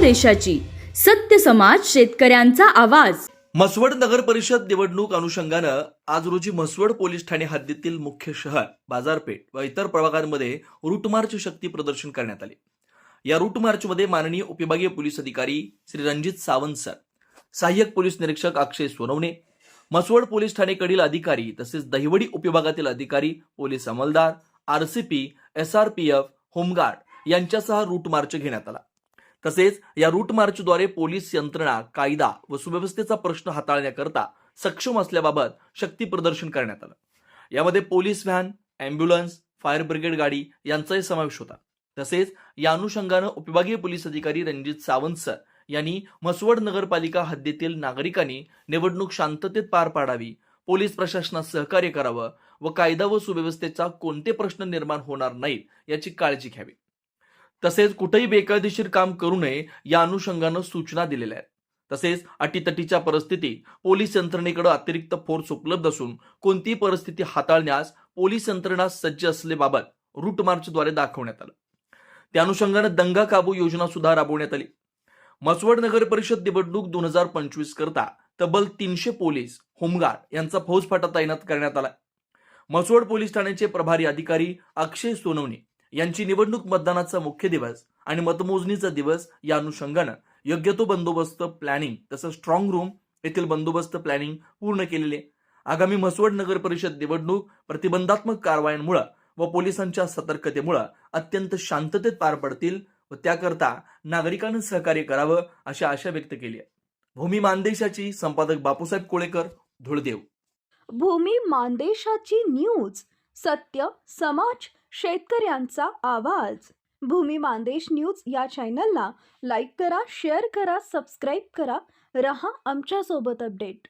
देशाची. सत्य समाज शेतकऱ्यांचा आवाज. म्हसवड नगर परिषद निवडणूक अनुषंगानं आज रोजी म्हसवड पोलीस ठाणे हद्दीतील मुख्य शहर बाजारपेठ व इतर प्रभागांमध्ये रूटमार्च शक्ती प्रदर्शन करण्यात आले. या रूट मार्चमध्ये माननीय उपविभागीय पोलीस अधिकारी श्री रणजित सावंत सर सहाय्यक पोलीस निरीक्षक अक्षय सोनवणे म्हसवड पोलीस ठाणेकडील अधिकारी तसेच दहिवडी उपविभागातील अधिकारी पोलीस अंमलदार आरसीपी एसआरपीएफ होमगार्ड यांच्यासह रूट मार्च घेण्यात आला. तसेच या रूट मार्चद्वारे पोलीस यंत्रणा कायदा व सुव्यवस्थेचा प्रश्न हाताळण्याकरता सक्षम असल्याबाबत शक्ती प्रदर्शन करण्यात आलं. यामध्ये police van ambulance fire brigade गाडी यांचाही समावेश होता. तसेच या अनुषंगानं उपविभागीय पोलीस अधिकारी रणजित सावंत सर यांनी म्हसवड नगरपालिका हद्दीतील नागरिकांनी निवडणूक शांततेत पार पाडावी पोलीस प्रशासनात सहकार्य करावं व कायदा व सुव्यवस्थेचा कोणते प्रश्न निर्माण होणार नाहीत याची काळजी घ्यावी. तसेच कुठेही बेकायदेशीर काम करू नये या अनुषंगानं सूचना दिलेल्या आहेत. तसेच अटीतटीच्या परिस्थितीत पोलीस यंत्रणेकडे अतिरिक्त फोर्स उपलब्ध असून कोणतीही परिस्थिती हाताळण्यास पोलीस यंत्रणा सज्ज असल्याबाबत रूट मार्चद्वारे दाखवण्यात आलं. त्या अनुषंगानं दंगा काबू योजना सुद्धा राबवण्यात आली. मसवड नगर परिषद निवडणूक दोन हजार पंचवीस करता तब्बल तीनशे पोलीस होमगार्ड यांचा फौजफाटा तैनात करण्यात आला मसवड पोलीस ठाण्याचे प्रभारी अधिकारी अक्षय सोनवणे यांची निवडणूक मतदानाचा मुख्य दिवस आणि मतमोजणीचा दिवस या अनुषंगानं. योग्य तो बंदोबस्त प्लॅनिंग तसंच स्ट्रॉंग रूम येथील बंदोबस्त प्लॅनिंग पूर्ण केलेले. आगामी म्हसवड नगर परिषद निवडणूक प्रतिबंधात्मक कारवायांमुळे व पोलिसांच्या सतर्कतेमुळे अत्यंत शांततेत पार पडतील व त्याकरता नागरिकांनी सहकार्य करावं अशी आशा व्यक्त केली आहे. भूमी मानदेशाची संपादक बापूसाहेब कोळेकर धुळदेव. भूमी मानदेशाची न्यूज सत्य समाज शेतकऱ्यांचा आवाज. भूमी मानदेश न्यूज या चॅनलला लाईक करा शेअर करा सबस्क्राईब करा. रहा आमच्यासोबत अपडेट.